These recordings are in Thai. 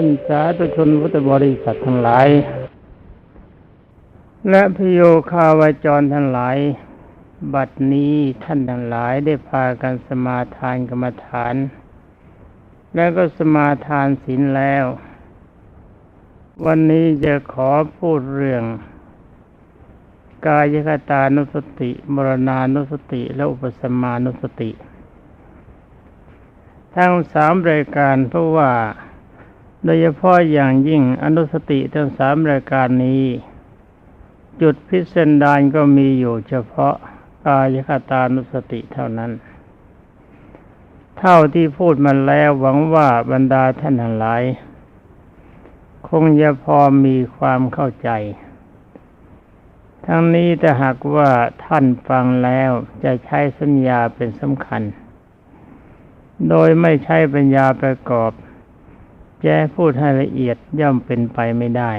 านสาธุชนพุทธบริษัททั้งหลาย และพโยคาวาจรทั้งหลาย บัดนี้ท่านทั้งหลายได้พากันสมาทานกรรมฐาน แล้วก็สมาทานศีลแล้ว วันนี้จะขอพูดเรื่อง กายคตานุสติ มรณานุสติ และอุปสมานุสติทั้งสามรายการเพราะว่า โดยเฉพาะอย่างยิ่งอนุสติทั้งสามรายการนี้ จุดพิสดารก็มีอยู่เฉพาะกายคตานุสติเท่านั้น เท่าที่พูดมาแล้วหวังว่าบรรดาท่านทั้งหลาย คงจะพอมีความเข้าใจ ทั้งนี้แต่หากว่าท่านฟังแล้วจะใช้สัญญาเป็นสำคัญ โดยไม่ใช้ปัญญาประกอบ จะพูดให้ละเอียดย่อมเป็นไปไม่ได้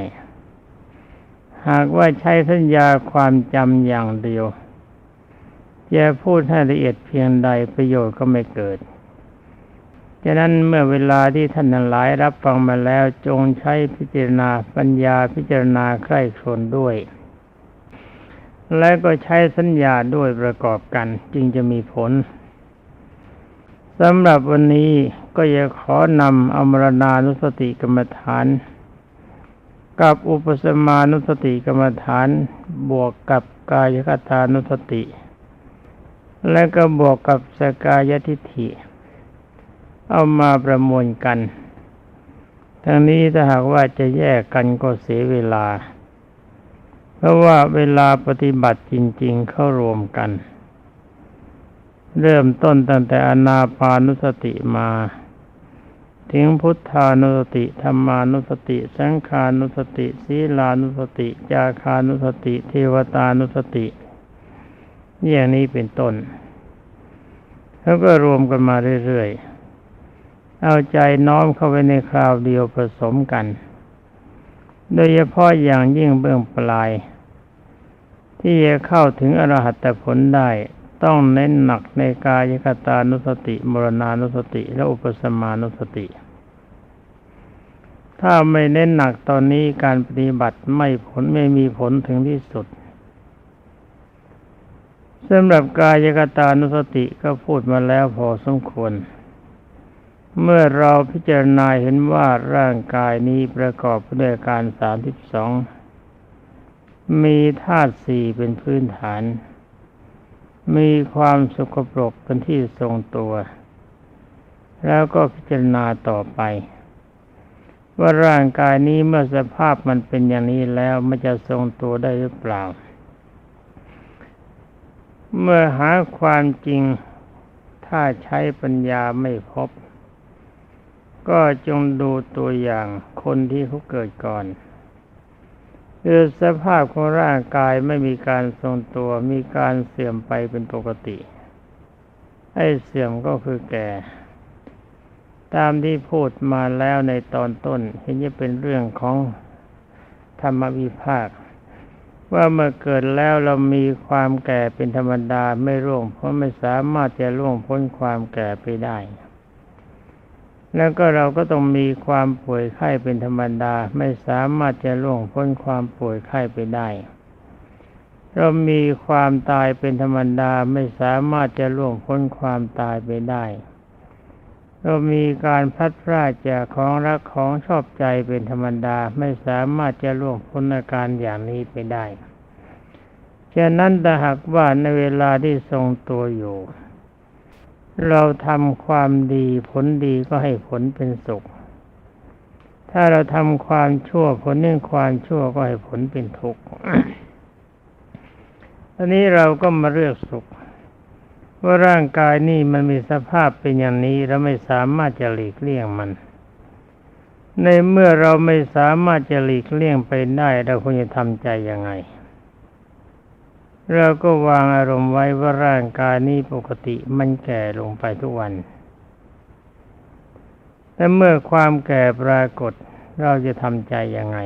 หากว่าใช้สัญญาความจำอย่างเดียวแจะพูดให้ละเอียดเพียงใดประโยชน์ก็ไม่เกิดฉะนั้นเมื่อเวลาที่ท่านทั้งหลายรับฟังมาแล้วจงใช้พิจารณาปัญญาพิจารณาใคร่ครวญด้วย และก็ใช้สัญญาด้วยประกอบกันจึงจะมีผล สำหรับวันนี้ก็จะขอนำอมรณานุสติกรรมฐาน กับอุปสมานุสติกรรมฐาน บวกกับกายคตานุสติ และก็บวกกับสกายทิฏฐิ เอามาประมวลกัน ทั้งนี้ถ้าหากว่าจะแยกกันก็เสียเวลา เพราะว่าเวลาปฏิบัติจริง ๆ เข้ารวมกัน เริ่มต้นตั้งแต่อนาปานุสติมา ถึงพุทธานุสติธรรมานุสติ สังขานุสติศีลานุสติ จาคานุสติ เทวตานุสติอย่างนี้เป็นต้น แล้วก็รวมกันมาเรื่อยๆ เอาใจน้อมเข้าไปในคราวเดียวผสมกัน โดยเฉพาะอย่างยิ่งเบื้องปลาย ที่จะเข้าถึงอรหัตผลได้ ต้องเน้นหนักในกายคตานุสติ มรณานุสติ และอุปสมานุสติ ถ้าไม่เน้นหนักตอนนี้การปฏิบัติไม่ผลไม่มีผลถึงที่สุดสำหรับกายกตานุสติก็พูดมาแล้วพอสมควร เมื่อเราพิจารณาเห็นว่าร่างกายนี้ประกอบด้วยการสามสิบสองมีธาตุสี่เป็นพื้นฐาน มีความสกปรกเป็นที่ทรงตัว แล้วก็พิจารณาต่อไป ว่าร่างกายนี้เมื่อสภาพมันเป็นอย่างนี้แล้วมันจะทรงตัวได้หรือเปล่า เมื่อหาความจริงถ้าใช้ปัญญาไม่พบ ก็จงดูตัวอย่างคนที่เขาเกิดก่อน คือสภาพของร่างกายไม่มีการทรงตัว มีการเสื่อมไปเป็นปกติไอ้เสื่อมก็คือแก่ ตามที่พูดมาแล้วในตอนต้นเห็นจะเป็นเรื่องของธรรมวิภาค ว่าเมื่อเกิดแล้วเรามีความแก่เป็นธรรมดาไม่ร่วงเพราะไม่สามารถจะร่วงพ้นความแก่ไปได้ แล้วก็เราก็ต้องมีความป่วยไข้เป็นธรรมดา ไม่สามารถจะล่วงพ้นความป่วยไข้ไปได้ เรามีความตายเป็นธรรมดาไม่สามารถจะล่วงพ้นความตายไปได้ เรามีการพัดพลาดจากของรักของชอบใจเป็นธรรมดาไม่สามารถจะล่วงพ้นอาการอย่างนี้ไปได้ฉะนั้นถ้าหากว่าในเวลาที่ทรงตัวอยู่ เราทำความดีผลดีก็ให้ผลเป็นสุข ถ้าเราทำความชั่วผลเนื่องความชั่วก็ให้ผลเป็นทุกข์อันนี้เราก็มาเลือกสุข ว่าร่างกายนี่มันมีสภาพเป็นอย่างนี้เราไม่สามารถจะหลีกเลี่ยงมัน ในเมื่อเราไม่สามารถจะหลีกเลี่ยงไปได้ เราควรจะทำใจยังไง เราก็วางอารมณ์ไว้ว่าร่างกายนี้ปกติมันแก่ลงไปทุกวันแต่เมื่อความแก่ปรากฏเราจะทำใจยังไง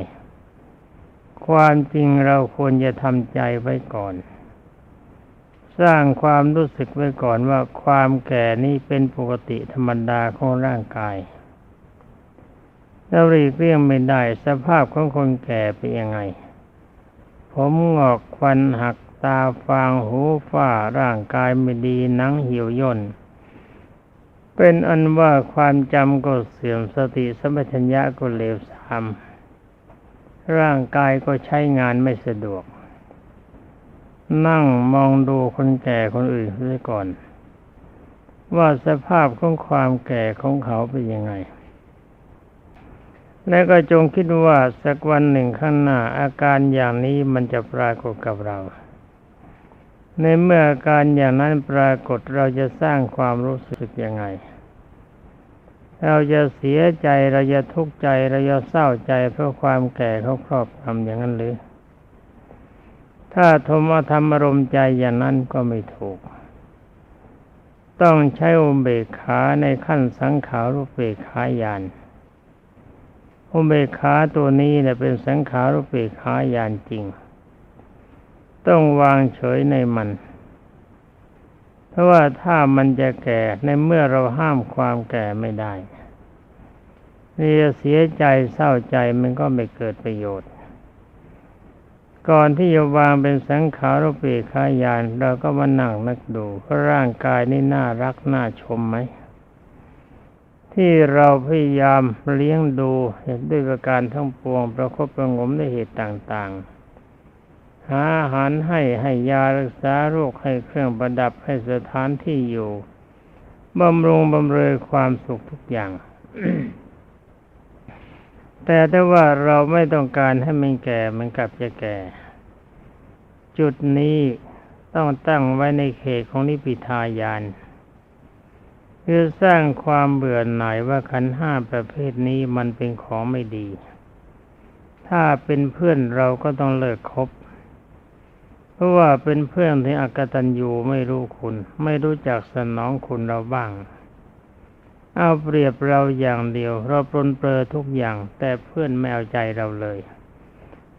ความจริงเราควรจะทำใจไว้ก่อน สร้างความรู้สึกไว้ก่อนว่าความแก่นี้เป็นปกติธรรมดาของร่างกายเราหลีกเลี่ยงไม่ได้สภาพของคนแก่เป็นยังไง ผมงอกควันหัก ตาฟางหูฝ้าร่างกายไม่ดีหนังเหี่ยวย่น เป็นอันว่าความจำก็เสื่อมสติสมัชัญญะก็เลวทรามร่างกายก็ใช้งานไม่สะดวก นั่งมองดูคนแก่คนอื่นเสียก่อน ว่าสภาพของความแก่ของเขาเป็นยังไง และก็จงคิดว่าสักวันหนึ่งข้างหน้าอาการอย่างนี้มันจะปรากฏกับเรา ในเมื่ออาการอย่างนั้นปรากฏเราจะสร้างความรู้สึกยังไง เราจะเสียใจเราจะทุกข์ใจเราจะเศร้าใจเพราะความแก่เขาครอบทำอย่างนั้นหรือ ถ้าทมธรรมอารมณ์ใจอย่างนั้นก็ไม่ถูก ต้องใช้อุเบกขาในขั้นสังขารุเบกขายานอุเบกขาตัวนี้เนี่ยเป็นสังขารุเบกขายานจริง ต้องวางเฉยในมัน เพราะว่าถ้ามันจะแก่ในเมื่อเราห้ามความแก่ไม่ได้นี่จะเสียใจเศร้าใจมันก็ไม่เกิดประโยชน์ ก่อนที่จะวางเป็นสังขารุเบกขายาน เราก็มานั่งนักดูว่าร่างกายนี่น่ารักน่าชมไหมที่เราพยายามเลี้ยงดูด้วยประการทั้งปวงประคบประงมด้วยเหตุต่าง ๆ หาอาหารให้ให้ยารักษาโรคให้เครื่องประดับให้สถานที่อยู่บำรุงบำเรอความสุขทุกอย่าง แต่ถ้าว่าเราไม่ต้องการให้มันแก่มันกลับจะแก่ จุดนี้ต้องตั้งไว้ในเขตของนิพิทายานคือสร้างความเบื่อหน่ายว่าขันห้าประเภทนี้มันเป็นของไม่ดี ถ้าเป็นเพื่อนเราก็ต้องเลิกคบ เพราะว่าเป็นเพื่อนที่อกตัญญูไม่รู้คุณ ไม่รู้จักสนองคุณเราบ้าง เอาเปรียบเราอย่างเดียว เราปลนเปลือทุกอย่าง แต่เพื่อนไม่เอาใจเราเลย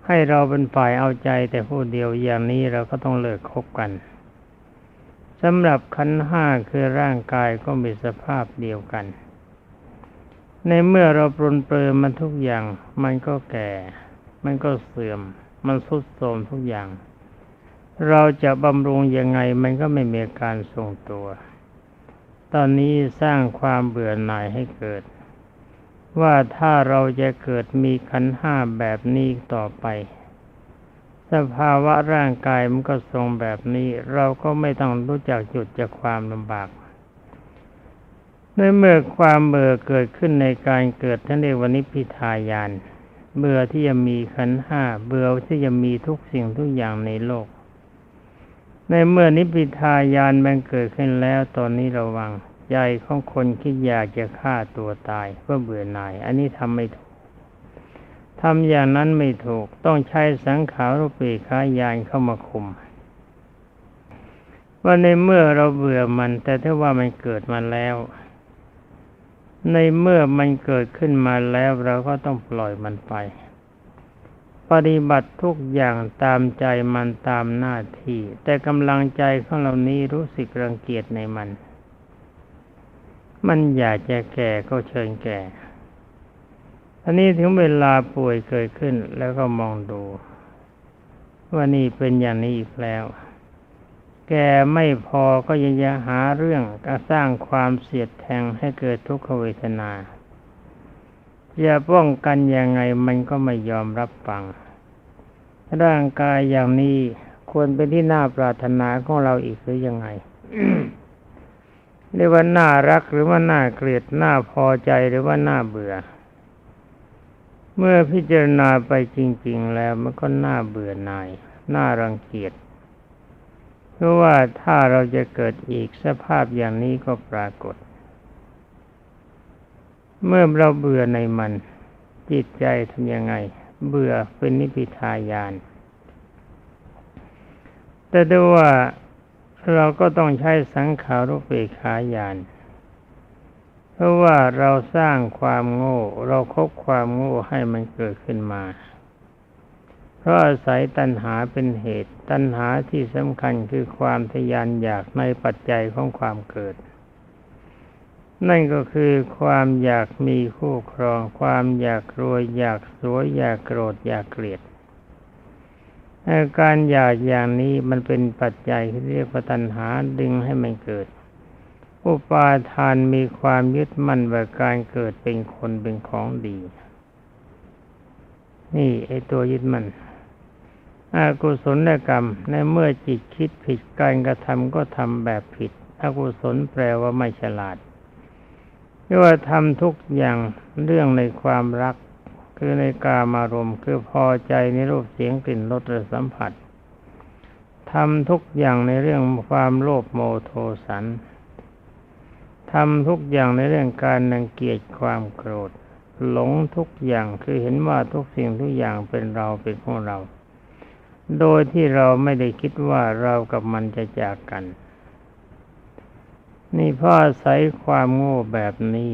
ให้เราเป็นฝ่ายเอาใจแต่ผู้เดียวอย่างนี้เราก็ต้องเลิกคบกันสำหรับขันห้าคือร่างกายก็มีสภาพเดียวกัน ในเมื่อเราปรนเปรอมันทุกอย่าง มันก็แก่ มันก็เสื่อม มันสุดโทรมทุกอย่าง เราจะบำรุงยังไงมันก็ไม่มีการทรงตัว ตอนนี้สร้างความเบื่อหน่ายให้เกิด ว่าถ้าเราจะเกิดมีขันห้าแบบนี้ต่อไป สภาวะร่างกายมันก็ทรงแบบนี้ เราก็ไม่ต้องรู้จักจุดจากความลำบากในเมื่อความเบื่อเกิดขึ้นในการเกิดท่านเรียกว่านิพิทายานเบื่อที่จะมีขันห้าเบื่อที่จะมีทุกสิ่งทุกอย่างในโลก ในเมื่อนิพิทายานมันเกิดขึ้นแล้วตอนนี้ระวังใจของคนคิดอยากจะฆ่าตัวตายเพื่อเบื่อหน่าย อันนี้ทำไม่ถูกทำอย่างนั้นไม่ถูกต้องใช้สังขารุปีขายานเข้ามาคุม ว่าในเมื่อเราเบื่อมัน แต่ถ้าว่ามันเกิดมาแล้ว ในเมื่อมันเกิดขึ้นมาแล้วเราก็ต้องปล่อยมันไป ปฏิบัติทุกอย่างตามใจมันตามหน้าที่ แต่กำลังใจของเรานี้รู้สึกรังเกียจในมัน มันอยากจะแก่ก็เชิญแก่อันนี้ถึงเวลาป่วยเกิดขึ้นแล้วก็มองดู ว่านี่เป็นอย่างนี้อีกแล้ว แก่ไม่พอก็ยังจะหาเรื่องกสร้างความเสียดแทงให้เกิดทุกขเวทนา จะป้องกันยังไงมันก็ไม่ยอมรับฟัง ร่างกายอย่างนี้ควรเป็นที่น่าปรารถนาของเราอีกหรือยังไงเรียกว่าน่ารักหรือว่าน่าเกลียดน่าพอใจหรือว่าน่าเบื่อ เมื่อพิจารณาไปจริง ๆ แล้วมันก็น่าเบื่อหน่ายน่ารังเกียจเพราะว่าถ้าเราจะเกิดอีกสภาพอย่างนี้ก็ปรากฏ เมื่อเราเบื่อในมัน จิตใจทำยังไง เบื่อเป็นนิพิทายาน แต่ด้วยว่าเราก็ต้องใช้สังขารุเปขายาน เพราะว่าเราสร้างความโง่ เราคบความโง่ให้มันเกิดขึ้นมา เพราะอาศัยตัณหาเป็นเหตุ ตัณหาที่สำคัญคือความทยานอยากในปัจจัยของความเกิด นั่นก็คือความอยากมีคู่ครอง ความอยากรวยอยากสวยอยากโกรธอยากเกลียดอาการอยากอย่างนี้มันเป็นปัจจัยที่เรียกว่าตัณหาดึงให้มันเกิด อุปาทานมีความยึดมั่นว่าการเกิดเป็นคนเป็นของดี นี่ไอตัวยึดมั่นอากุศลกรรมในเมื่อจิตคิดผิดการกระทำก็ทำแบบผิด อกุศลแปลว่าไม่ฉลาด เรียกว่าทำทุกอย่างเรื่องในความรัก คือในกามารมณ์คือพอใจในรูปเสียงกลิ่นรสและสัมผัสทำทุกอย่างในเรื่องความโลภโมโทสันทำทุกอย่างในเรื่องการนังเกียจความโกรธ หลงทุกอย่างคือเห็นว่าทุกสิ่งทุกอย่างเป็นเราเป็นของเรา โดยที่เราไม่ได้คิดว่าเรากับมันจะจากกัน นี่พราะอาศัยความโง่แบบนี้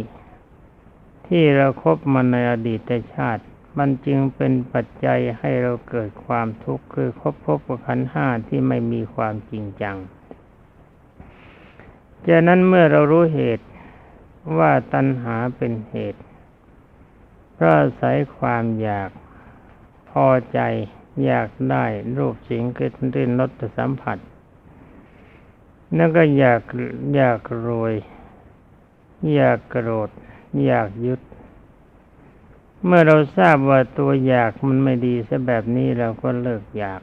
ที่เราครบมาในอดีตชาติ มันจึงเป็นปัจจัยให้เราเกิดความทุกข์คือคบพบกับขันห้าที่ไม่มีความจริงจังจากนั้นเมื่อเรารู้เหตุว่าตัณหาเป็นเหตุเพราะอาศัยความอยากพอใจอยากได้รูปสิงเกิดรื่นรสสัมผัส นั่นก็อยากอยากรวย อยากโกรธ อยากยึด เมื่อเราทราบว่าตัวอยากมันไม่ดีซะแบบนี้เราก็เลิกอยาก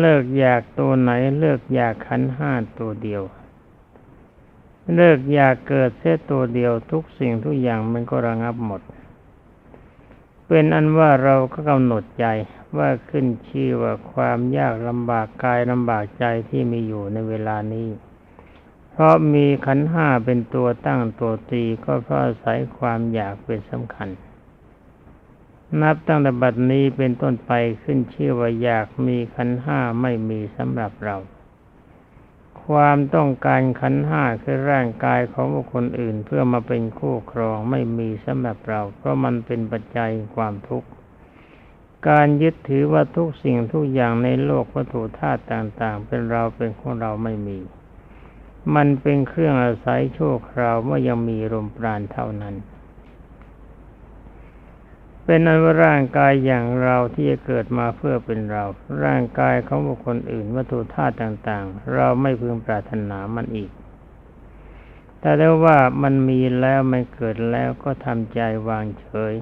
เลิกอยากตัวไหน เลิกอยากขันห้าตัวเดียว เลิกอยากเกิดเสียตัวเดียวทุกสิ่งทุกอย่างมันก็ระงับหมด เป็นอันว่าเราก็กำหนดใจว่าขึ้นชื่อว่าความยากลำบากกายลำบากใจที่มีอยู่ในเวลานี้ เพราะมีขันห้าเป็นตัวตั้งตัวตีก็เพราะอาศัยความอยากเป็นสำคัญ นับตั้งแต่บัดนี้เป็นต้นไปขึ้นชื่อว่าอยากมีขันห้าไม่มีสำหรับเรา ความต้องการขันห้าคือร่างกายของบุคคลอื่น เพื่อมาเป็นคู่ครองไม่มีสำหรับเรา เพราะมันเป็นปัจจัยความทุกข์ การยึดถือว่าทุกสิ่งทุกอย่างในโลกวัตถุธาตุต่างๆ เป็นเราเป็นของเราไม่มี มันเป็นเครื่องอาศัยโชั่วคราวเมื่อยังมีลมปราณเท่านั้น เป็นอันว่าร่างกายอย่างเราที่จะเกิดมาเพื่อเป็นเรา ร่างกายของบุคคลอื่นวัตถุธาตุต่าง ๆ เราไม่พึงปรารถนามันอีก แต่ได้ว่ามันมีแล้วมันเกิดแล้วก็ทำใจวางเฉย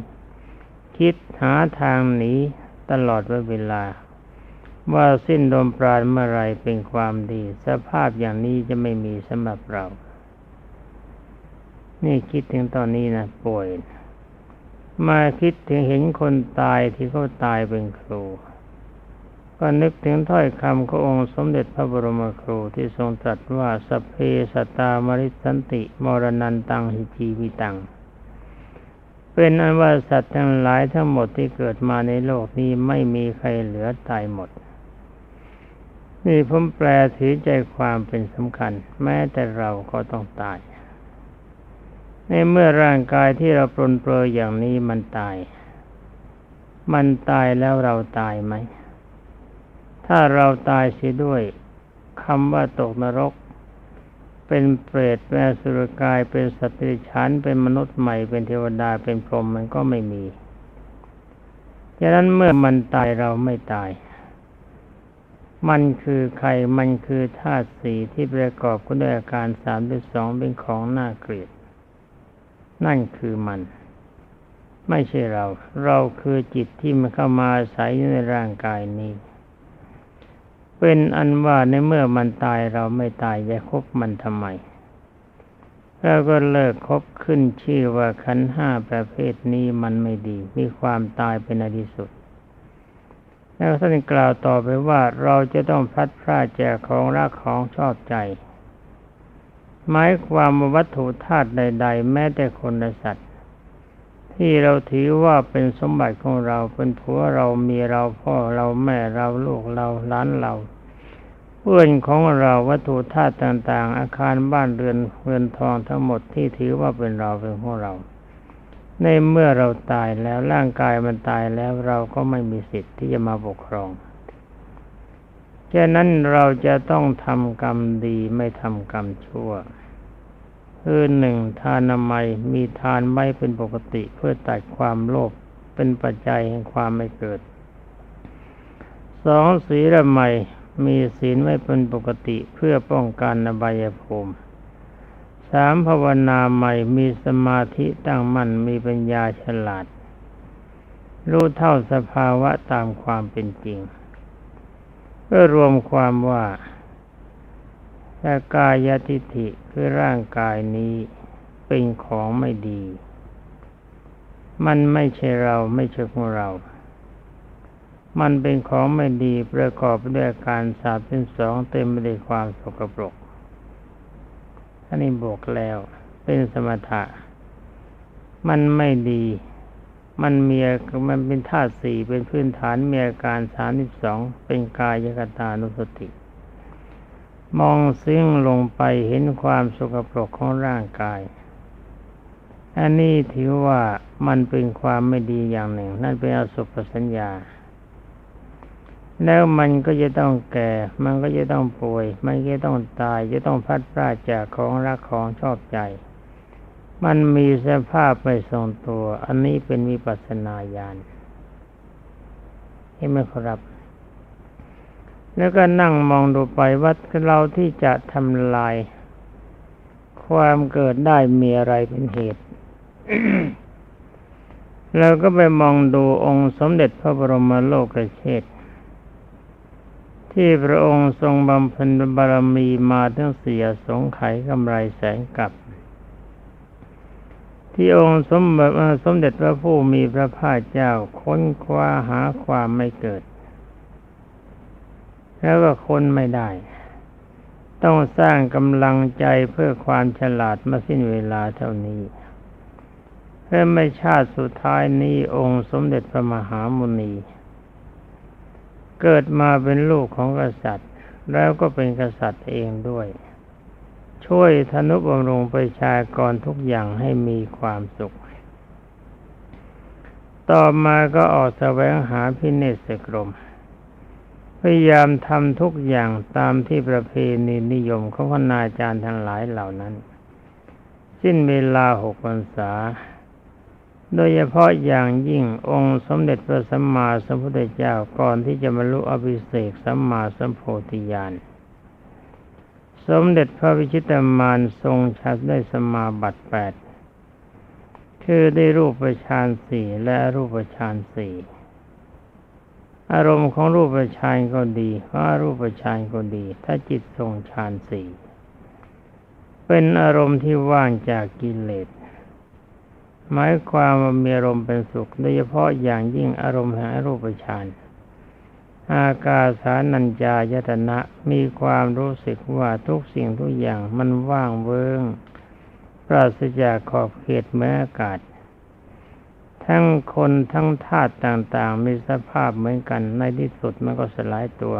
คิดหาทางหนีตลอดเวลา ว่าสิ้นลมปราณเมื่อไรเป็นความดี สภาพอย่างนี้จะไม่มีสำหรับเรา นี่คิดถึงตอนนี้นะป่วย มาคิดถึงเห็นคนตายที่เขาตายเป็นครู ก็นึกถึงถ้อยคำขององค์สมเด็จพระบรมครูที่ทรงตรัสว่าสเพสตามริสันติมรณันตังหิจีวิตัง เป็นอันว่าสัตว์ทั้งหลายทั้งหมดที่เกิดมาในโลกนี้ไม่มีใครเหลือตายหมด นี่ผมแปลถือใจความเป็นสำคัญ แม้แต่เราก็ต้องตาย ในเมื่อร่างกายที่เราปรนเปรยอย่างนี้มันตาย มันตายแล้วเราตายไหม ถ้าเราตายเสียด้วยคำว่าตกนรก เป็นเปรตเป็นสุรกายเป็นสติฉันเป็นมนุษย์ใหม่เป็นเทวดาเป็นพรหมมันก็ไม่มีดังนั้นเมื่อมันตายเราไม่ตาย มันคือใคร มันคือธาตุสีที่ประกอบขึ้นด้วยอาการสามด้วยสองเป็นของน่าเกลียด นั่นคือมัน ไม่ใช่เรา เราคือจิตที่มันเข้ามาอาศัยในร่างกายนี้ เป็นอันว่าในเมื่อมันตายเราไม่ตายจะคบมันทำไมเราก็เลิกคบขึ้นชื่อว่าขันห้าประเภทนี้มันไม่ดี มีความตายเป็นอดีสุด แล้วท่านกล่าวต่อไปว่าเราจะต้องพัดพลาดจากของรักของชอบใจ หมายความว่าวัตถุธาตุใด ๆ แม้แต่คนและสัตว์ ที่เราถือว่าเป็นสมบัติของเราเป็นผัวเรามีเราพ่อเราแม่เราลูกเราหลานเราเพื่อนของเราวัตถุธาตุต่าง ๆ อาคารบ้านเรือนเรือนทองทั้งหมดที่ถือว่าเป็นเราเป็นของเรา ในเมื่อเราตายแล้วร่างกายมันตายแล้วเราก็ไม่มีสิทธิ์ที่จะมาปกครอง ฉะนั้นเราจะต้องทำกรรมดีไม่ทำกรรมชั่วคือหนึ่งทานนามัยมีทานไม่เป็นปกติเพื่อตัดความโลภเป็นปัจจัยแห่งความไม่เกิดสองศีลใหม่มีศีลไม่เป็นปกติเพื่อป้องกันอบายภูมิสามภาวนาใหม่มีสมาธิตั้งมั่นมีปัญญาฉลาด รู้เท่าสภาวะตามความเป็นจริง เพื่อรวมความว่าแต่กายทิฏฐิคือร่างกายนี้เป็นของไม่ดี มันไม่ใช่เราไม่ใช่ของเรา มันเป็นของไม่ดีประกอบด้วยการสาบเป็นสองเต็มไปด้วยความสกปรกอันนี้บวกแล้วเป็นสมถะ มันไม่ดี มันมีมันเป็นธาตุสี่เป็นพื้นฐานมีอาการสามสิบสองเป็นกายกตานุสติ มองซึ่งลงไปเห็นความสกปรกของร่างกาย อันนี้ถือว่ามันเป็นความไม่ดีอย่างหนึ่ง นั่นเป็นอสุภสัญญา แล้วมันก็จะต้องแก่ มันก็จะต้องป่วย มันก็จะต้องตาย จะต้องพัดพลาดจากของรักของชอบใจ มันมีสภาพไม่ทรงตัว อันนี้เป็นวิปัสสนาญาณเห็นไหมครับ แล้วก็นั่งมองดูไปว่าเราที่จะทำลาย ความเกิดได้มีอะไรเป็นเหตุเราก็ไปมองดูองค์สมเด็จพระบรมโลกเชษที่พระองค์ทรงบำเพ็ญบารมีมาทั้งเสียสงไขกำไรแสงกับ ที่องค์สมเด็จสมเด็จพระผู้มีพระภาคเจ้าค้นคว้าหาความไม่เกิด แล้วก็ค้นไม่ได้ ต้องสร้างกำลังใจเพื่อความฉลาดมาสิ้นเวลาเท่านี้ เพื่อไม่ชาติสุดท้ายนี้องค์สมเด็จพระมหามุนี เกิดมาเป็นลูกของกษัตริย์ แล้วก็เป็นกษัตริย์เองด้วย ช่วยธนุบำรุงประชากรทุกอย่างให้มีความสุข ต่อมาก็ออกแสวงหาพิเนศกรม พยายามทำทุกอย่างตามที่ประเพณีนิยมของคณาจารย์ทั้งหลายเหล่านั้น สิ้นเวลาหกพรรษา โดยเฉพาะอย่างยิ่งองค์สมเด็จพระสัมมาสัมพุทธเจ้าก่อนที่จะบรรลุอภิเศกสัมมาสัมโพธิญาณ สมเด็จพระวิชิตามานทรงชัดได้สมาบัติแปดคือได้รูปฌานสี่และรูปฌานสี่อารมณ์ของรูปฌานก็ดีว่ารูปฌานก็ดี ถ้าจิตทรงฌานสี่เป็นอารมณ์ที่ว่างจากกิเลสหมายความว่ามีอารมณ์เป็นสุข โดยเฉพาะอย่างยิ่งอารมณ์แห่งรูปฌาน อากาสานัญจายตนะมีความรู้สึกว่าทุกสิ่งทุกอย่างมันว่างเวิงปราศจากขอบเขตแม้อากาศ ทั้งคนทั้งธาตุต่างๆ มีสภาพเหมือนกันในที่สุดมันก็สลายตัว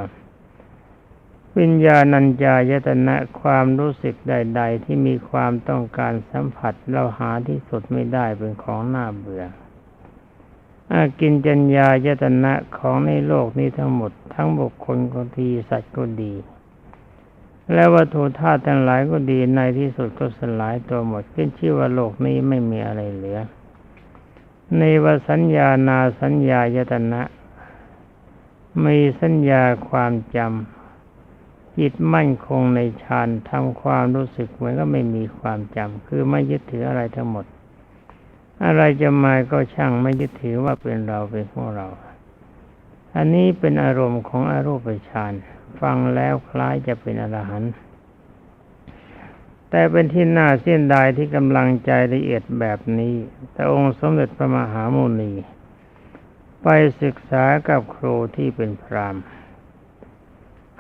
วิญญาณัญญายตนะความรู้สึกใด ๆ ที่มีความต้องการสัมผัสเราหาที่สุดไม่ได้เป็นของน่าเบื่อ อากินจัญญายตนะของในโลกนี้ทั้งหมด ทั้งบุคคลก็ดีสัตว์ก็ดี และวัตถุธาตุทั้งหลายก็ดีในที่สุดก็สลายตัวหมดขึ้นชื่อว่าโลกนี้ไม่มีอะไรเหลือ ในวสัญญานาสัญญายตนะ มีสัญญาความจำจิตมั่นคงในฌานทำความรู้สึกเหมือนก็ไม่มีความจำคือไม่ยึดถืออะไรทั้งหมด อะไรจะมาก็ช่างไม่ยึดถือว่าเป็นเราเป็นของเรา อันนี้เป็นอารมณ์ของอรูปฌานฟังแล้วคล้ายจะเป็นอรหันต์แต่เป็นที่น่าเสียดายที่กำลังใจละเอียดแบบนี้ แต่องค์สมเด็จพระมหาโมนี ไปศึกษากับครูที่เป็นพราม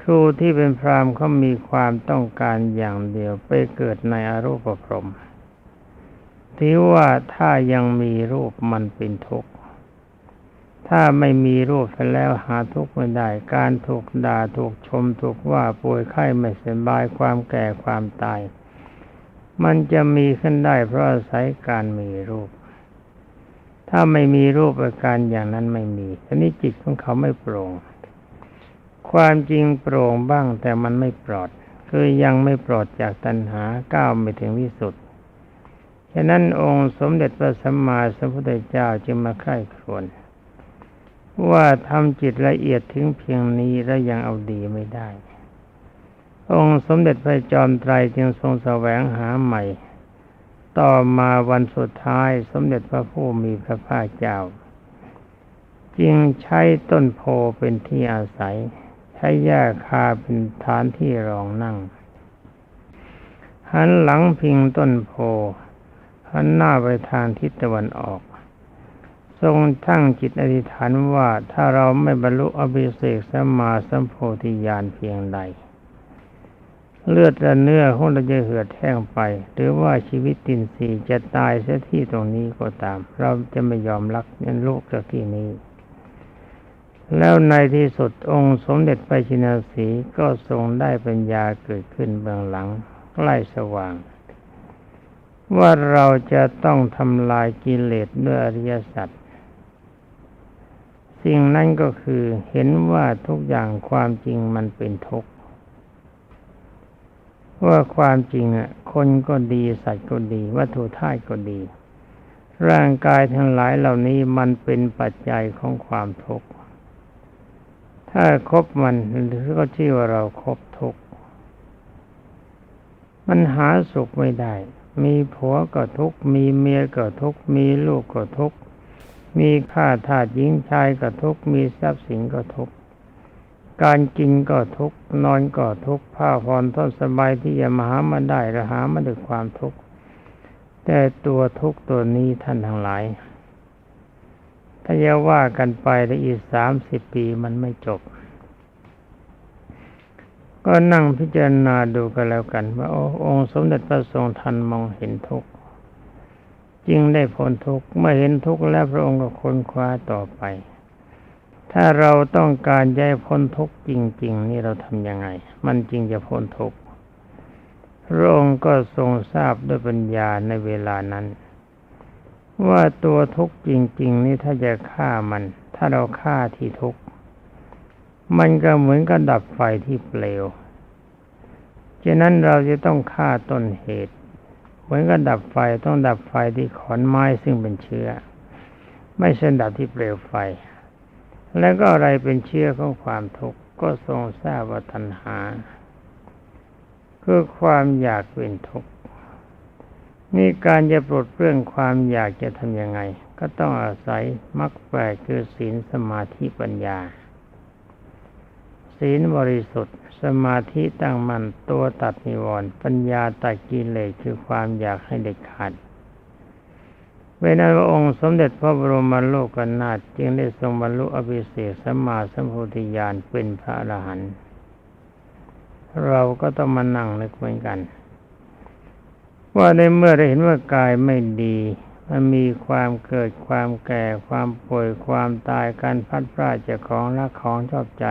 ครูที่เป็นพรามเขามีความต้องการอย่างเดียวไปเกิดในอรูปพรหม ถือว่าถ้ายังมีรูปมันเป็นทุกข์ ถ้าไม่มีรูปแล้วหาทุกข์ไม่ได้ การถูกด่าถูกชมถูกว่าป่วยไข้ไม่สบายความแก่ความตาย มันจะมีขึ้นได้เพราะอาศัยการมีรูป ถ้าไม่มีรูปอาการอย่างนั้นไม่มีทีนี้จิตของเขาไม่โปร่ง ความจริงโปร่งบ้างแต่มันไม่ปลอด คือยังไม่ปลอดจากตัณหาก้าวไม่ถึงที่สุด ฉะนั้นองค์สมเด็จพระสัมมาสัมพุทธเจ้าจึงมาใคร่ครวญว่าทำจิตละเอียดถึงเพียงนี้แล้วยังเอาดีไม่ได้ องค์สมเด็จพระจอมไตรจึงทรงแสวงหาใหม่ ต่อมาวันสุดท้ายสมเด็จพระผู้มีพระภาคเจ้า จึงใช้ต้นโพเป็นที่อาศัย ใช้หญ้าคาเป็นฐานที่รองนั่ง หันหลังพิงต้นโพ หันหน้าไปทางทิศตะวันออก ทรงตั้งจิตอธิษฐานว่าถ้าเราไม่บรรลุอภิเศกสัมมาสัมโพธิญาณเพียงใด เลือดและเนื้อของเราจะเหือดแห้งไป หรือว่าชีวิตตินสีจะตายเสียที่ตรงนี้ก็ตาม เราจะไม่ยอมรักยันลูกจากที่นี้แล้วในที่สุดองค์สมเด็จพระชินสีก็ทรงได้ปัญญาเกิดขึ้นเบื้องหลังใกล้สว่าง ว่าเราจะต้องทำลายกิเลสด้วยอริยสัจสิ่งนั้นก็คือเห็นว่าทุกอย่างความจริงมันเป็นทุกข์ว่าความจริงอะคนก็ดีสัตว์ก็ดี วัตถุธาตุก็ดี ร่างกายทั้งหลายเหล่านี้มันเป็นปัจจัยของความทุกข์ถ้าคบมันก็ชื่อว่าเราครบทุกข์มันหาสุขไม่ได้ มีผัวก็ทุกมีเมียก็ทุกมีลูกก็ทุกมีข้าทาสหญิงชายก็ทุกมีทรัพย์สินก็ทุกการกินก็ทุกนอนก็ทุกผ้าผ่อนท่อนสบายที่จะมาหามาได้ระหามาด้วยความทุกข์แต่ตัวทุกตัวนี้ท่านทั้งหลาย ถ้าจะว่ากันไปในอีกสามสิบปีมันไม่จบ ก็นั่งพิจารณาดูกันแล้วกัน ว่าอองค์สมเด็จพระทรงทันมองเห็นทุกข์จึงได้พ้นทุกข์เมื่อเห็นทุกข์แล้วพระองค์ก็ค้นคว้าต่อไป ถ้าเราต้องการจะให้พ้นทุกข์จริง ๆ นี่เราทำยังไง มันจริงจะพ้นทุกข์พระองค์ก็ทรงทราบด้วยปัญญาในเวลานั้น ว่าตัวทุกข์จริง ๆ นี่ถ้าจะฆ่ามัน ถ้าเราฆ่าที่ทุกข์ มันก็เหมือนกับดับไฟที่เปลวฉะนั้นเราจะต้องฆ่าต้นเหตุ เหมือนกับดับไฟต้องดับไฟที่ขอนไม้ซึ่งเป็นเชื้อ ไม่ใช่ดับที่เปลวไฟ แล้วก็อะไรเป็นเชื้อของความทุกข์ก็ทรงทราบว่าตัณหาคือความอยากเป็นทุกข์นี่การจะปลดเปลื้องความอยากจะทำยังไง ก็ต้องอาศัยมรรคแปดคือศีลสมาธิปัญญา ศีลบริสุทธิ์ สมาธิตั้งมัน่นตัวตัดนิวรณ์ปัญญาตัดกิเลสคือความอยากให้เด็ดขาดเวลาพระองค์สมเด็จพระบรมโลกนาถจึงได้ทรงบรรลุอภิเศษสัมมาสัมพุทธิญาณเป็นพระอรหันต์เราก็ต้องมานั่งนึกเหมือนกัน ว่าในเมื่อได้เห็นว่ากายไม่ดีมันมีความเกิดความแก่ความป่วยความตายการพัดพลาดจากของรักของชอบใจ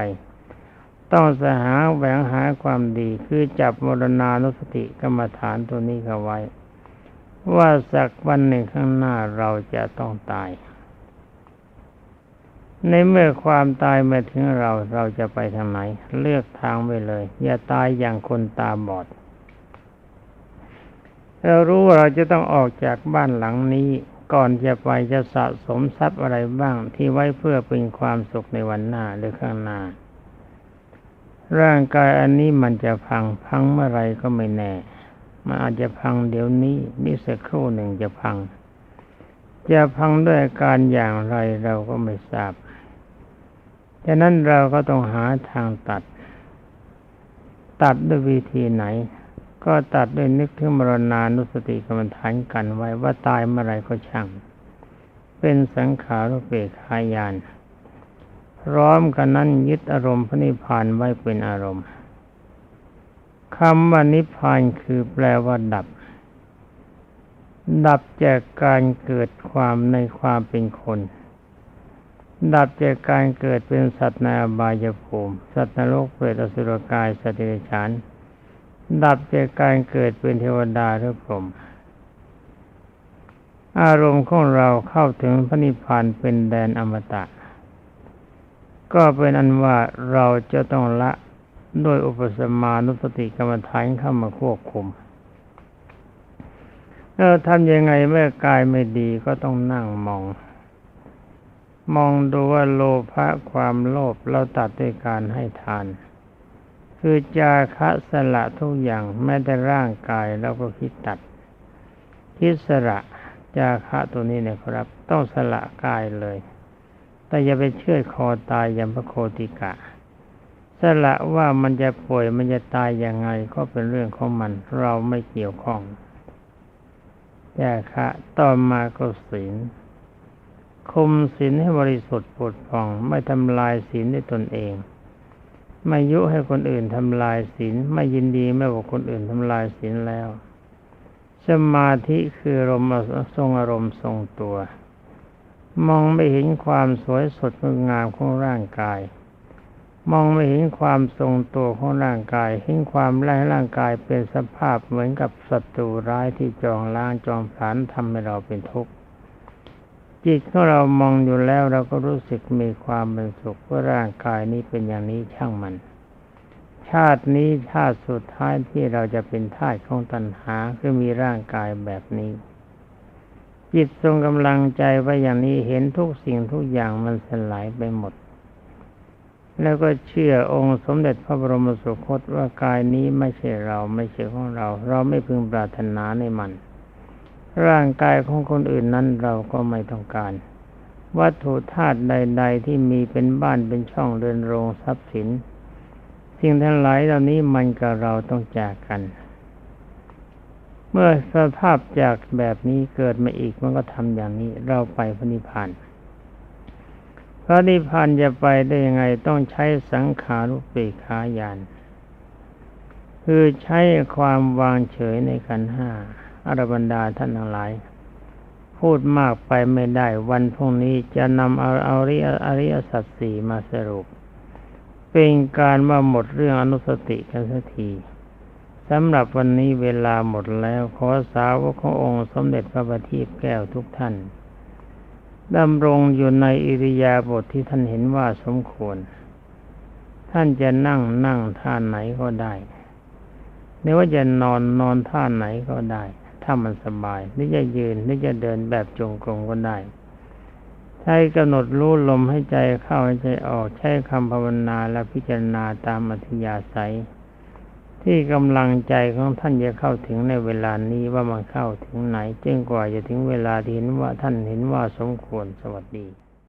ต้องสหาแหวงหาความดีคือจับมรณานุสติกรรมฐานตัวนี้เข้าไว้ ว่าสักวันหนึ่งข้างหน้าเราจะต้องตาย ในเมื่อความตายมาถึงเราเราจะไปทางไหน เลือกทางไปเลย อย่าตายอย่างคนตาบอด เรารู้ว่าเราจะต้องออกจากบ้านหลังนี้ก่อนจะไปจะสะสมทรัพย์อะไรบ้างที่ไว้เพื่อเป็นความสุขในวันหน้าหรือข้างหน้า ร่างกายอันนี้มันจะพังพังเมื่อไรก็ไม่แน่ มันอาจจะพังเดี๋ยวนี้นี่สักครู่หนึ่งจะพัง จะพังด้วยการอย่างไรเราก็ไม่ทราบฉะนั้นเราก็ต้องหาทางตัด ตัดด้วยวิธีไหน ก็ตัดด้วยนึกถึงมรณานุสติกรรมฐานกันไว้ว่าตายเมื่อไรก็ช่าง เป็นสังขารเปกขายาน พร้อมกันนั้นยึดอารมณ์พระนิพพานไว้เป็นอารมณ์คำว่านิพพานคือแปลว่าดับ ดับจากการเกิดความในความเป็นคน ดับจากการเกิดเป็นสัตว์ในอบายภูมิ สัตว์นรกเปรตอสุรกายสติรฉานดับจากการเกิดเป็นเทวดาหรือพรหมอารมณ์ของเราเข้าถึงพระนิพพานเป็นแดนอมตะ ก็เป็นอันว่าเราจะต้องละด้วยอุปสมานุสติกรรมฐานเข้ามาควบคุมเราทำยังไงเมื่อกายไม่ดีก็ต้องนั่งมอง มองดูว่าโลภะความโลภเราตัดด้วยการให้ทาน คือจาคะสละทุกอย่างแม้แต่ร่างกายเราก็คิดตัด คิดสละจาคะตัวนี้เนี่ยครับ ต้องสละกายเลย แต่อย่าไปเชื่อคอตายอย่างพระโคติกะสละว่ามันจะป่วยมันจะตายยังไงก็เป็นเรื่องของมันเราไม่เกี่ยวข้องจาคะต่อมาก็ศีลคุมศีลให้บริสุทธิ์ปุดผ่อง ไม่ทำลายศีลด้วยตนเอง ไม่ยุให้คนอื่นทำลายศีลไม่ยินดีไม่บอกคนอื่นทำลายศีลแล้ว สมาธิคืออารมณ์ทรงอารมณ์ทรงตัว มองไม่เห็นความสวยสดงดงามของร่างกาย มองไม่เห็นความทรงตัวของร่างกาย เห็นความไร้ร่างกายเป็นสภาพเหมือนกับศัตรูร้ายที่จองล้างจองผลาญทำให้เราเป็นทุกข์จิตของเรามองอยู่แล้วเราก็รู้สึกมีความเป็นสุขว่าร่างกายนี้เป็นอย่างนี้ช่างมัน ชาตินี้ชาติสุดท้ายที่เราจะเป็นทาสของตัณหาคือมีร่างกายแบบนี้ จิตทรงกำลังใจไว้อย่างนี้เห็นทุกสิ่งทุกอย่างมันสลายไปหมด แล้วก็เชื่อองค์สมเด็จพระบรมสุคตว่ากายนี้ไม่ใช่เราไม่ใช่ของเรา เราไม่พึงปรารถนาในมัน ร่างกายของคนอื่นนั้นเราก็ไม่ต้องการ วัตถุธาตุใด ๆ ที่มีเป็นบ้านเป็นช่องเรือนโรงทรัพย์สิน สิ่งทั้งหลายเหล่านี้มันกับเราต้องจากกัน เมื่อสภาพจากแบบนี้เกิดมาอีกมันก็ทำอย่างนี้ เราไปพระนิพพานพระนิพพานจะไปได้ยังไงต้องใช้สังขารุปเปกขายานคือใช้ความวางเฉยในขันห้าอรบรรดาท่านทั้งหลาย พูดมากไปไม่ได้ วันพรุ่งนี้จะนำเอาเอาริอริยสัจสี่มาสรุป เป็นการมาหมดเรื่องอนุสติกันสักที สำหรับวันนี้เวลาหมดแล้วขอสาวกขององค์สมเด็จพระบัณฑิตแก้วทุกท่านดำรงอยู่ในอิริยาบถทที่ท่านเห็นว่าสมควร ท่านจะนั่งนั่งท่าไหนก็ได้ไม่ว่าจะนอนนอนท่าไหนก็ได้ ถ้ามันสบายหรือจะยืนหรือจะเดินแบบจงกรมก็ได้ ใช้กำหนดรู้ลมให้ใจเข้าให้ใจออก ใช้คำภาวนาและพิจารณาตามอัธยาศัย ที่กำลังใจของท่านจะเข้าถึงในเวลานี้ว่ามันเข้าถึงไหนจึงกว่าจะถึงเวลาที่เห็นว่าท่านเห็นว่าสมควรสวัสดี